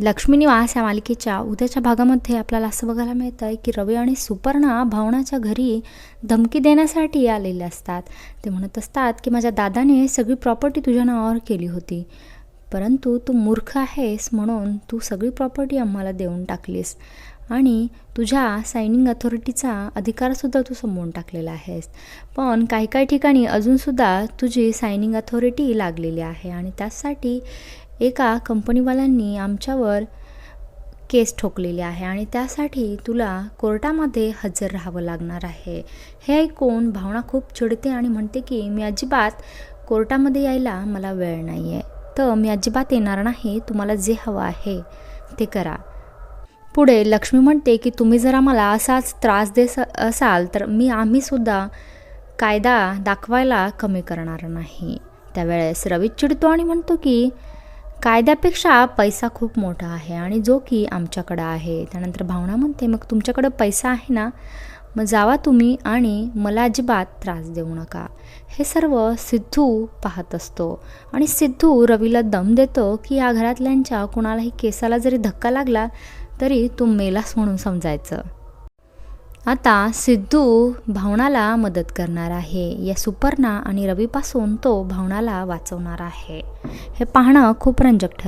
लक्ष्मी निवास या मालिकेच्या उद्याच्या भागामध्ये आपल्याला असं बघायला मिळतं आहे की रवी आणि सुपर्णा भावनाच्या घरी धमकी देण्यासाठी आलेले असतात. ते म्हणत असतात की माझ्या दादाने सगळी प्रॉपर्टी तुझ्या नावावर केली होती. परंतु तू मूर्ख आहेस म्हणून तू सगळी प्रॉपर्टी आम्हाला देऊन टाकलीस. आणि तुझ्या सायनिंग अथॉरिटीचा अधिकारसुद्धा तू संपवून टाकलेला आहेस. पण काही काही ठिकाणी अजूनसुद्धा तुझी सायनिंग अथॉरिटी लागलेली आहे आणि त्यासाठी एका कंपनीवाल्यांनी आमच्यावर केस ठोकलेली आहे आणि त्यासाठी तुला कोर्टामध्ये हजर राहावं लागणार आहे. हे ऐकून भावना खूप चिडते आणि म्हणते की मी अजिबात कोर्टामध्ये यायला मला वेळ नाही आहे तर मी अजिबात येणार नाही. तुम्हाला जे हवं आहे ते करा. पुढे लक्ष्मी म्हणते की तुम्ही जर आम्हाला असाच त्रास देत असाल तर मी आम्हीसुद्धा कायदा दाखवायला कमी करणार नाही. त्यावेळेस रवी चिडतो आणि म्हणतो की कायद्यापेक्षा पैसा खूप मोठा आहे आणि जो की आमच्याकडं आहे. त्यानंतर भावना म्हणते मग तुमच्याकडं पैसा आहे ना? मग जावा तुम्ही आणि मला अजिबात त्रास देऊ नका. हे सर्व सिद्धू पाहत असतो. आणि सिद्धू रवीला दम देतो की या घरातल्यांच्या कुणालाही केसाला जरी धक्का लागला तरी तू मेलास म्हणून समजायचं. आता सिद्धू भावनाला मदत करणार आहे. या सुपर्णा आणि रवीपासून तो भावनाला वाचवणार आहे. हे पाहणं खूप रंजक ठर